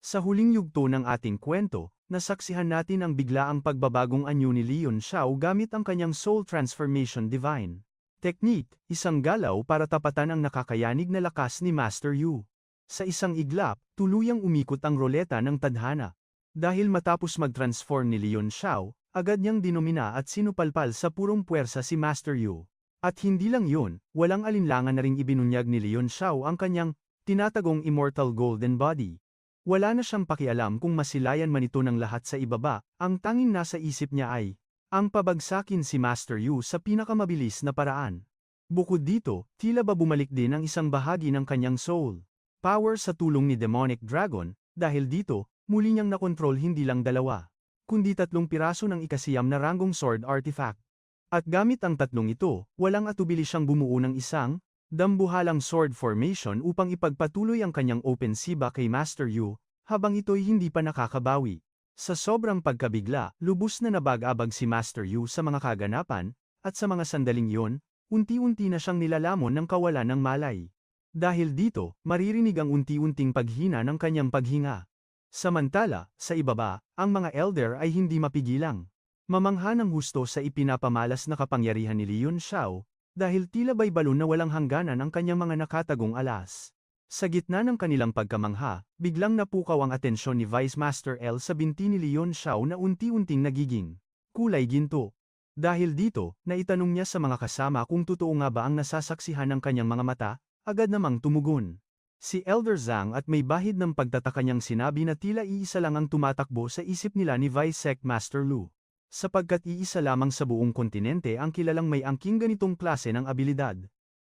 Sa huling yugto ng ating kwento, nasaksihan natin ang biglaang pagbabagong anyo ni Leon Xiao gamit ang kanyang Soul Transformation Divine. Technique, isang galaw para tapatan ang nakakayanig na lakas ni Master Yu. Sa isang iglap, tuluyang umikot ang roleta ng tadhana. Dahil matapos mag-transform ni Leon Xiao, agad niyang dinomina at sinupalpal sa purong puwersa si Master Yu. At hindi lang yun, walang alinlangan na ring ibinunyag ni Leon Xiao ang kanyang tinatagong Immortal Golden Body. Wala na siyang pakialam kung masilayan man ito ng lahat sa ibaba, ang tanging nasa isip niya ay, ang pabagsakin si Master Yu sa pinakamabilis na paraan. Bukod dito, tila ba bumalik din ang isang bahagi ng kanyang soul. Power sa tulong ni Demonic Dragon, dahil dito, muli niyang nakontrol hindi lang dalawa, kundi tatlong piraso ng ikasiyam na ranggong sword artifact. At gamit ang tatlong ito, walang atubili siyang bumuo ng isang, dambuhalang sword formation upang ipagpatuloy ang kanyang open siba kay Master Yu, habang ito'y hindi pa nakakabawi. Sa sobrang pagkabigla, lubos na nabag-abag si Master Yu sa mga kaganapan, at sa mga sandaling yon, unti-unti na siyang nilalamon ng kawalan ng malay. Dahil dito, maririnig ang unti-unting paghina ng kanyang paghinga. Samantala, sa ibaba, ang mga elder ay hindi mapigilang. Mamangha ng husto sa ipinapamalas na kapangyarihan ni Leon Xiao, dahil tila ba'y balon na walang hangganan ang kanyang mga nakatagong alas. Sa gitna ng kanilang pagkamangha, biglang napukaw ang atensyon ni Vice Master L sa binti ni Leon Xiao na unti-unting nagiging kulay ginto. Dahil dito, naitanong niya sa mga kasama kung totoo nga ba ang nasasaksihan ng kanyang mga mata, agad namang tumugon. Si Elder Zhang at may bahid ng pagtataka niyang sinabi na tila iisa lang ang tumatakbo sa isip nila ni Vice Sec Master Lu. Sapagkat iisa lamang sa buong kontinente ang kilalang may angking ganitong klase ng abilidad.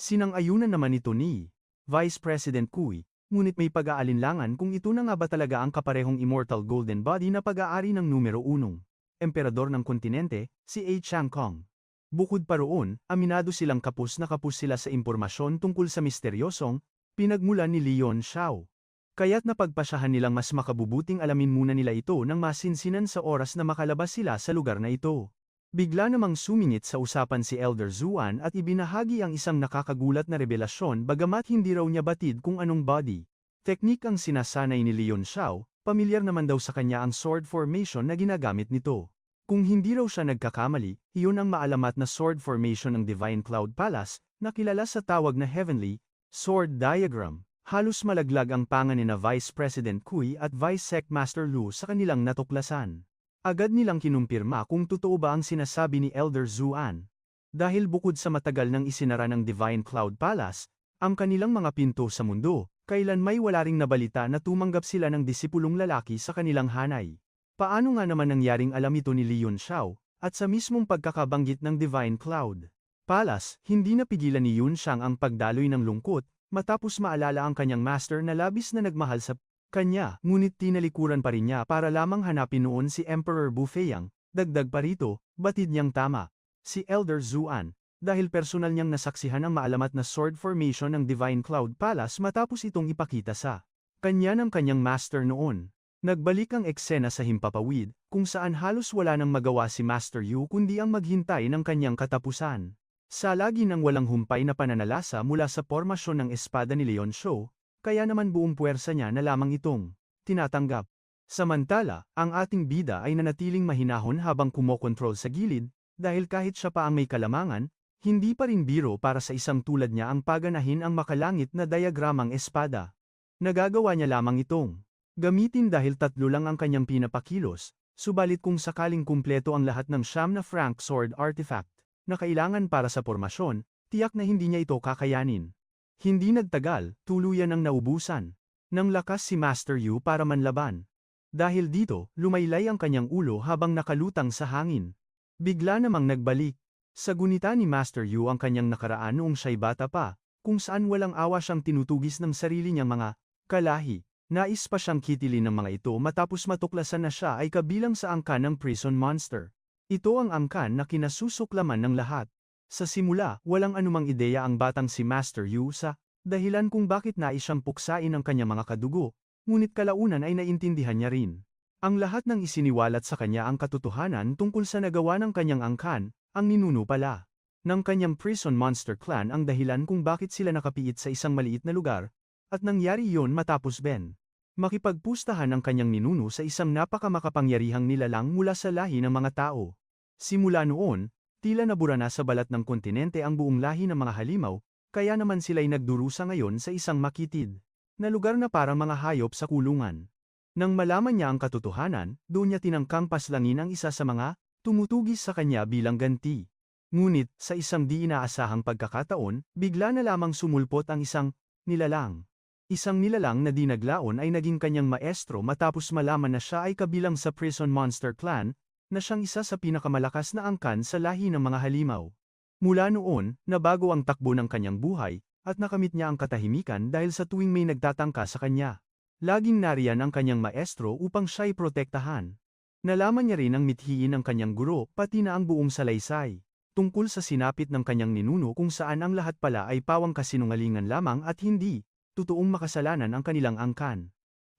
Sinang-ayunan naman ito ni Vice President Kui, ngunit may pag-aalinlangan kung ito na nga ba talaga ang kaparehong Immortal Golden Body na pag-aari ng numero unong emperador ng kontinente, si A. Chang Kong. Bukod pa roon, aminado silang kapus na kapus sila sa impormasyon tungkol sa misteryosong pinagmulan ni Leon Xiao. Kaya't napagpasyahan nilang mas makabubuting alamin muna nila ito nang masinsinan sa oras na makalabas sila sa lugar na ito. Bigla namang sumingit sa usapan si Elder Zuan at ibinahagi ang isang nakakagulat na revelasyon bagamat hindi raw niya batid kung anong body. Teknik ang sinasanay ni Leon Xiao, pamilyar naman daw sa kanya ang sword formation na ginagamit nito. Kung hindi raw siya nagkakamali, iyon ang maalamat na sword formation ng Divine Cloud Palace, na kilala sa tawag na Heavenly Sword Diagram. Halos malaglag ang pangan ni na Vice President Kui at Vice Sec Master Lu sa kanilang natuklasan. Agad nilang kinumpirma kung totoo ba ang sinasabi ni Elder Zuan. Dahil bukod sa matagal nang isinara ng Divine Cloud Palace, ang kanilang mga pinto sa mundo, kailan may wala ring nabalita na tumanggap sila ng disipulong lalaki sa kanilang hanay. Paano nga naman nangyaring alam ito ni Leon Xiao, at sa mismong pagkakabanggit ng Divine Cloud? Palas, hindi napigilan ni Yun Shang ang pagdaloy ng lungkot, matapos maalala ang kanyang master na labis na nagmahal sa kanya, ngunit tinalikuran pa rin niya para lamang hanapin noon si Emperor Bufeyang, dagdag pa rito, batid niyang tama. Si Elder Zuan, dahil personal niyang nasaksihan ang maalamat na sword formation ng Divine Cloud Palace matapos itong ipakita sa kanya ng kanyang master noon. Nagbalik ang eksena sa himpapawid, kung saan halos wala nang magawa si Master Yu kundi ang maghintay ng kanyang katapusan. Sa lagi ng walang humpay na pananalasa mula sa pormasyon ng espada ni Leon Shou, kaya naman buong puwersa niya na lamang itong tinatanggap. Samantala, ang ating bida ay nanatiling mahinahon habang kumokontrol sa gilid, dahil kahit siya pa ang may kalamangan, hindi pa rin biro para sa isang tulad niya ang paganahin ang makalangit na diagramang espada. Nagagawa niya lamang itong Gamitin dahil tatlo lang ang kanyang pinapakilos, subalit kung sakaling kumpleto ang lahat ng siyam na Frank Sword artifact, na kailangan para sa pormasyon, tiyak na hindi niya ito kakayanin. Hindi nagtagal, tuluyan ang naubusan. Nang lakas si Master Yu para manlaban. Dahil dito, lumaylay ang kanyang ulo habang nakalutang sa hangin. Bigla namang nagbalik. Sa gunita ni Master Yu ang kanyang nakaraan noong siya'y bata pa, kung saan walang awa siyang tinutugis ng sarili niyang mga kalahi. Nais pa siyang kitilin ng mga ito matapos matuklasan na siya ay kabilang sa angkan ng prison monster. Ito ang angkan na kinasusuklaman ng lahat. Sa simula, walang anumang ideya ang batang si Master Yu sa dahilan kung bakit nais siyang puksain ang kanyang mga kadugo, ngunit kalaunan ay naintindihan niya rin. Ang lahat ng isiniwalat sa kanya ang katotohanan tungkol sa nagawa ng kanyang angkan, ang ninuno pala. Ng kanyang prison monster clan ang dahilan kung bakit sila nakapiit sa isang maliit na lugar, at nangyari yon matapos Ben. Makipagpustahan ang kanyang ninuno sa isang napakamakapangyarihang nilalang mula sa lahi ng mga tao. Simula noon, tila nabura na sa balat ng kontinente ang buong lahi ng mga halimaw, kaya naman sila'y nagdurusa ngayon sa isang makitid na lugar na parang mga hayop sa kulungan. Nang malaman niya ang katotohanan, doon niya tinangkang paslangin ang isa sa mga tumutugis sa kanya bilang ganti. Ngunit, sa isang di inaasahang pagkakataon, bigla na lamang sumulpot ang isang nilalang. Isang nilalang na di naglaon ay naging kanyang maestro matapos malaman na siya ay kabilang sa Prison Monster Clan, na siyang isa sa pinakamalakas na angkan sa lahi ng mga halimaw. Mula noon, nabago ang takbo ng kanyang buhay, at nakamit niya ang katahimikan dahil sa tuwing may nagtatangka sa kanya. Laging nariyan ang kanyang maestro upang siya'y protektahan. Nalaman niya rin ang mithiin ng kanyang guro, pati na ang buong salaysay. Tungkol sa sinapit ng kanyang ninuno kung saan ang lahat pala ay pawang kasinungalingan lamang at hindi, totoong makasalanan ang kanilang angkan.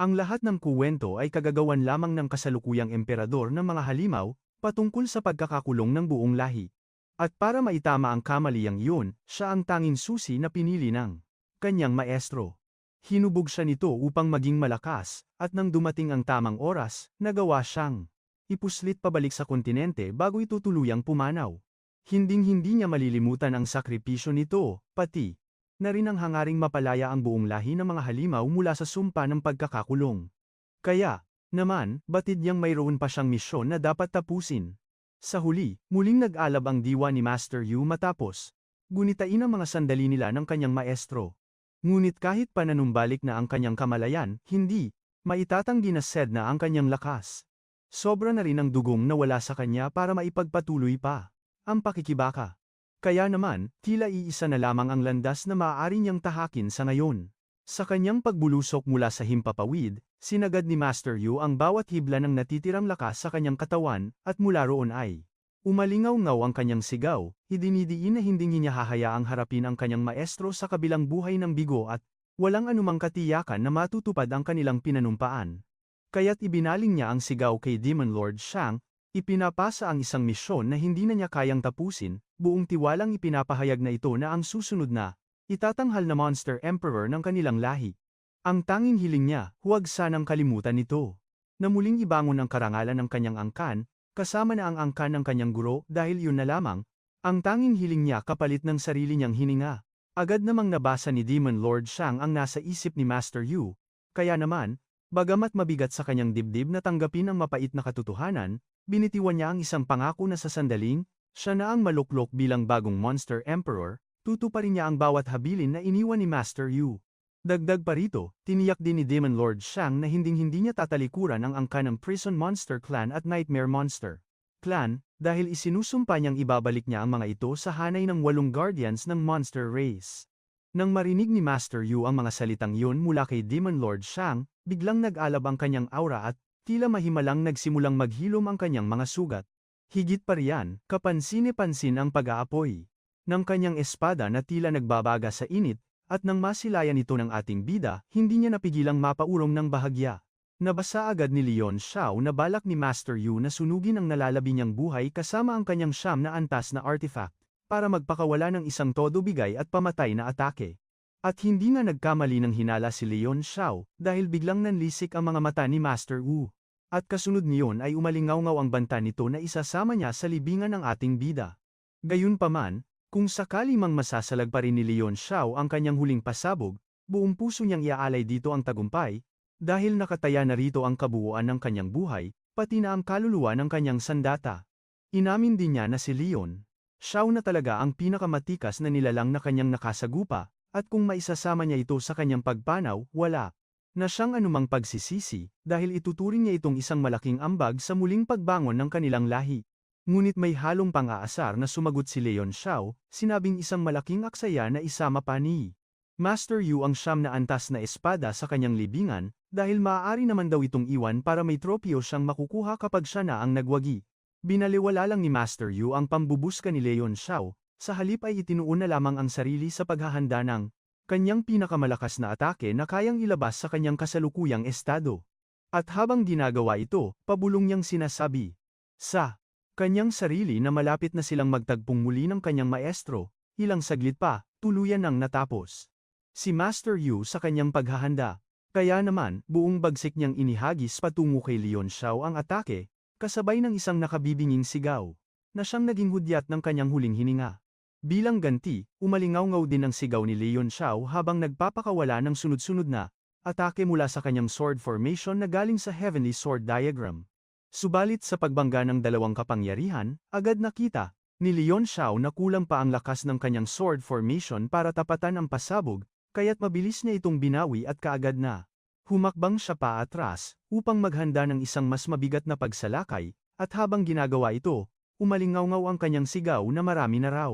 Ang lahat ng kuwento ay kagagawan lamang ng kasalukuyang emperador ng mga halimaw, patungkol sa pagkakakulong ng buong lahi. At para maitama ang kamaliyang iyon, siya ang tanging susi na pinili ng kanyang maestro. Hinubog siya nito upang maging malakas, at nang dumating ang tamang oras, nagawa siyang ipuslit pabalik sa kontinente bago ito tuluyang pumanaw. Hinding-hindi niya malilimutan ang sakripisyo nito, pati na rin ang hangaring mapalaya ang buong lahi ng mga halimaw mula sa sumpa ng pagkakakulong. Kaya, naman, batid niyang mayroon pa siyang misyon na dapat tapusin. Sa huli, muling nag-alab ang diwa ni Master Yu matapos, gunitain ang mga sandali nila ng kanyang maestro. Ngunit kahit pananumbalik na ang kanyang kamalayan, hindi, maitatanggi na said na ang kanyang lakas. Sobra na rin ang dugong na wala sa kanya para maipagpatuloy pa. Ang pakikibaka. Kaya naman, tila iisa na lamang ang landas na maaari niyang tahakin sa ngayon. Sa kanyang pagbulusok mula sa himpapawid, sinagad ni Master Yu ang bawat hibla ng natitirang lakas sa kanyang katawan, at mula roon ay Umalingaw-ngaw ang kanyang sigaw, idinidiin na hindi niya hahayaang harapin ang kanyang maestro sa kabilang buhay ng bigo at walang anumang katiyakan na matutupad ang kanilang pinanumpaan. Kaya't ibinaling niya ang sigaw kay Demon Lord Shang, ipinapasa ang isang misyon na hindi na niya kayang tapusin, buong tiwalang ipinapahayag na ito na ang susunod na, itatanghal na Monster Emperor ng kanilang lahi. Ang tanging hiling niya, huwag sanang kalimutan nito. Na muling ibangon ang karangalan ng kanyang angkan, Kasama na ang angkan ng kanyang guro dahil yun na lamang, ang tanging hiling niya kapalit ng sarili niyang hininga. Agad namang nabasa ni Demon Lord Shang ang nasa isip ni Master Yu, kaya naman, bagamat mabigat sa kanyang dibdib na tanggapin ang mapait na katotohanan, binitiwan niya ang isang pangako na sa sandaling, siya na ang maluklok bilang bagong Monster Emperor, tutuparin niya ang bawat habilin na iniwan ni Master Yu. Dagdag pa rito, tiniyak din ni Demon Lord Shang na hinding-hindi niya tatalikuran ang angka ng Prison Monster Clan at Nightmare Monster Clan, dahil isinusumpa niyang ibabalik niya ang mga ito sa hanay ng walong guardians ng monster race. Nang marinig ni Master Yu ang mga salitang yun mula kay Demon Lord Shang, biglang nag-alab ang kanyang aura at tila mahimalang nagsimulang maghilom ang kanyang mga sugat. Higit pa riyan, kapansin-pansin ang pag-aapoy ng kanyang espada na tila nagbabaga sa init, at nang masilayan ito ng ating bida, hindi niya napigilang mapaurong ng bahagya. Nabasa agad ni Leon Xiao na balak ni Master Yu na sunugin ang nalalabi niyang buhay kasama ang kanyang siyam na antas na artifact, para magpakawala ng isang todo bigay at pamatay na atake. At hindi nga nagkamali ng hinala si Leon Xiao, dahil biglang nanlisik ang mga mata ni Master Wu. At kasunod niyon ay umalingaw-ngaw ang banta nito na isasama niya sa libingan ng ating bida. Gayunpaman, kung sakali mang masasalag pa rin ni Leon Xiao ang kanyang huling pasabog, buong puso niyang iaalay dito ang tagumpay, dahil nakataya na rito ang kabuuan ng kanyang buhay, pati na ang kaluluwa ng kanyang sandata. Inamin din niya na si Leon, Xiao na talaga ang pinakamatikas na nilalang na kanyang nakasagupa, at kung maisasama niya ito sa kanyang pagpanaw, wala na siyang anumang pagsisisi, dahil ituturing niya itong isang malaking ambag sa muling pagbangon ng kanilang lahi. Ngunit may halong pang-aasar na sumagot si Leon Xiao, sinabing isang malaking aksaya na isama pa ni Master Yu ang siyam na antas na espada sa kanyang libingan, dahil maaari naman daw itong iwan para may tropyo siyang makukuha kapag siya na ang nagwagi. Binaliwala lang ni Master Yu ang pambubuska ni Leon Xiao, sa halip ay itinuon na lamang ang sarili sa paghahanda ng kanyang pinakamalakas na atake na kayang ilabas sa kanyang kasalukuyang estado. At habang ginagawa ito, pabulong niyang sinasabi, Sa Kanyang sarili na malapit na silang magtagpong muli ng kanyang maestro, ilang saglit pa, tuluyan nang natapos. Si Master Yu sa kanyang paghahanda, Kaya naman, buong bagsik niyang inihagis patungo kay Leon Xiao ang atake, kasabay ng isang nakabibinging sigaw, na siyang naging hudyat ng kanyang huling hininga. Bilang ganti, umalingaw-ngaw din ang sigaw ni Leon Xiao habang nagpapakawala ng sunod-sunod na atake mula sa kanyang sword formation na galing sa Heavenly Sword Diagram. Subalit sa pagbangga ng dalawang kapangyarihan, agad nakita ni Leon Xiao na kulang pa ang lakas ng kanyang sword formation para tapatan ang pasabog, kaya't mabilis niya itong binawi at kaagad na. Humakbang siya pa atras, upang maghanda ng isang mas mabigat na pagsalakay, at habang ginagawa ito, umalingaw-ngaw ang kanyang sigaw na marami na raw.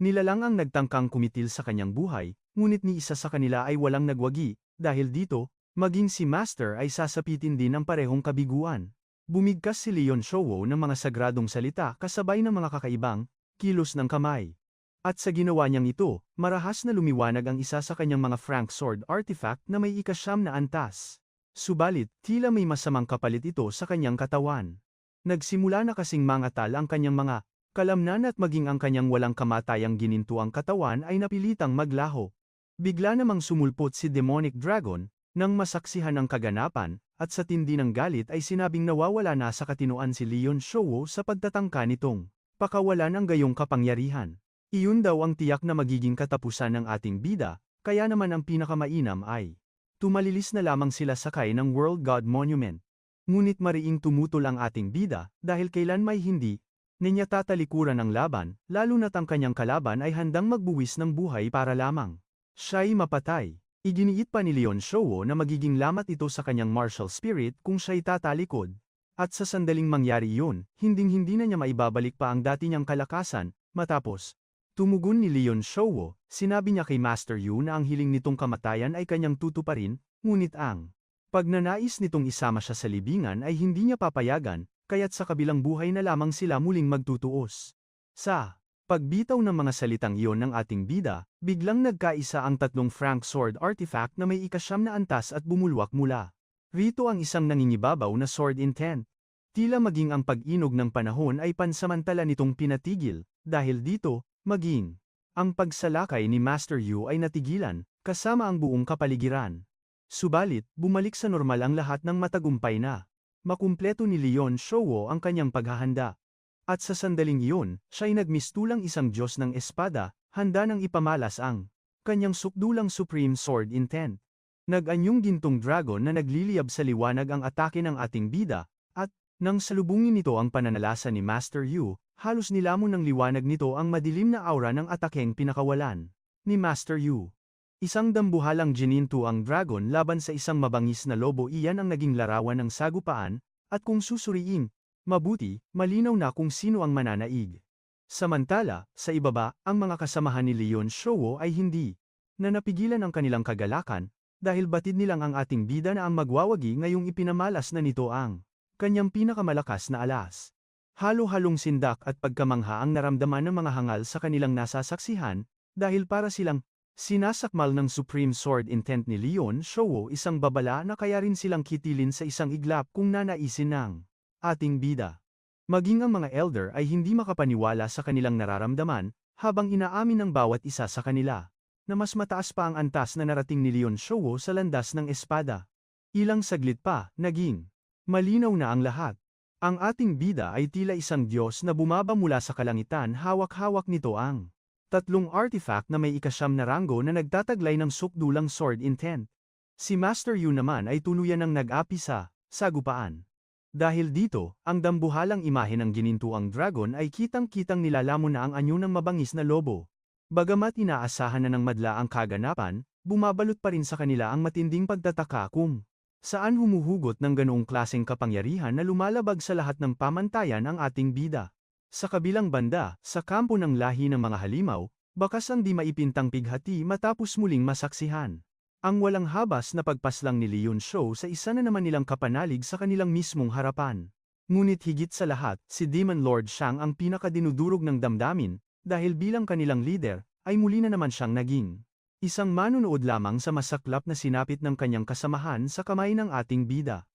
Nilalang ang nagtangkang kumitil sa kanyang buhay, ngunit ni isa sa kanila ay walang nagwagi, dahil dito, maging si Master ay sasapitin din ng parehong kabiguan. Bumigkas si Leon Showo ng mga sagradong salita kasabay ng mga kakaibang kilos ng kamay. At sa ginawa niyang ito, marahas na lumiwanag ang isa sa kanyang mga Frank Sword artifact na may ikasyam na antas. Subalit, tila may masamang kapalit ito sa kanyang katawan. Nagsimula na kasing mangatal ang kanyang mga kalamnan at maging ang kanyang walang kamatayang ginintuang katawan ay napilitang maglaho. Bigla namang sumulpot si Demonic Dragon, nang masaksihan ang kaganapan, at sa tindi ng galit ay sinabing nawawala na sa katinoan si Leon Showo sa pagtatangka nitong pakawalan ang gayong kapangyarihan. Iyon daw ang tiyak na magiging katapusan ng ating bida, kaya naman ang pinakamainam ay tumalilis na lamang sila sakay ng World God Monument. Ngunit mariing tumutol ang ating bida, dahil kailan may hindi, niya tatalikuran ang laban, lalo na't ang kanyang kalaban ay handang magbuwis ng buhay para lamang. Siya'y mapatay. Iginiit pa ni Leon Showo na magiging lamat ito sa kanyang martial spirit kung siya'y tatalikod. At sa sandaling mangyari iyon, hinding-hindi na niya maibabalik pa ang dati niyang kalakasan, matapos, Tumugon ni Leon Showo, sinabi niya kay Master Yu na ang hiling nitong kamatayan ay kanyang tutuparin, ngunit ang pagnanais nitong isama siya sa libingan ay hindi niya papayagan, kaya't sa kabilang buhay na lamang sila muling magtutuos. Sa pagbitaw ng mga salitang iyon ng ating bida, biglang nagkaisa ang tatlong Frank Sword artifact na may ikasyam na antas at bumulwak mula. Rito ang isang nangingibabaw na sword intent. Tila maging ang pag-inog ng panahon ay pansamantala nitong pinatigil, dahil dito, Maging, ang pagsalakay ni Master Yu ay natigilan, kasama ang buong kapaligiran. Subalit, bumalik sa normal ang lahat ng matagumpay na. Makumpleto ni Leon Showo ang kanyang paghahanda. At sa sandaling iyon, siya'y nagmistulang isang Diyos ng espada, handa nang ipamalas ang kanyang sukdulang Supreme Sword Intent. Nag-anyong gintong dragon na nagliliyab sa liwanag ang atake ng ating bida, at, nang salubungin nito ang pananalasa ni Master Yu, Halos nilamon ng liwanag nito ang madilim na aura ng atakeng pinakawalan ni Master Yu. Isang dambuhalang gininto ang dragon laban sa isang mabangis na lobo iyan ang naging larawan ng sagupaan, at kung susuriin, mabuti, malinaw na kung sino ang mananaig. Samantala, sa ibaba, ang mga kasamahan ni Leon Showo ay hindi na napigilan ang kanilang kagalakan, dahil batid nilang ang ating bida na ang magwawagi ngayong ipinamalas na nito ang kanyang pinakamalakas na alas. Halo-halong sindak at pagkamangha ang naramdaman ng mga hangal sa kanilang nasasaksihan, dahil para silang sinasakmal ng Supreme Sword Intent ni Leon Showo isang babala na kaya rin silang kitilin sa isang iglap kung nanaisin ng ating bida. Maging ang mga elder ay hindi makapaniwala sa kanilang nararamdaman, habang inaamin ng bawat isa sa kanila, na mas mataas pa ang antas na narating ni Leon Showo sa landas ng espada. Ilang saglit pa, naging malinaw na ang lahat. Ang ating bida ay tila isang Diyos na bumaba mula sa kalangitan hawak-hawak nito ang tatlong artifact na may ikasyam na ranggo na nagtataglay ng sukdulang sword intent. Si Master Yu naman ay tuluyan ng nag-api sa sagupaan. Dahil dito, ang dambuhalang imahe ng ginintuang dragon ay kitang-kitang nilalamon na ang anyo ng mabangis na lobo. Bagamat inaasahan na ng madla ang kaganapan, bumabalot pa rin sa kanila ang matinding pagtataka kung Saan humuhugot ng ganoong klaseng kapangyarihan na lumalabag sa lahat ng pamantayan ang ating bida? Sa kabilang banda, sa kampo ng lahi ng mga halimaw, bakas ang di maipintang pighati matapos muling masaksihan. Ang walang habas na pagpaslang ni Leon Show sa isa na naman nilang kapanalig sa kanilang mismong harapan. Ngunit higit sa lahat, si Demon Lord Shang ang pinakadinudurog ng damdamin, dahil bilang kanilang leader, ay muli na naman siyang naging Isang manunood lamang sa masaklap na sinapit ng kanyang kasamahan sa kamay ng ating bida.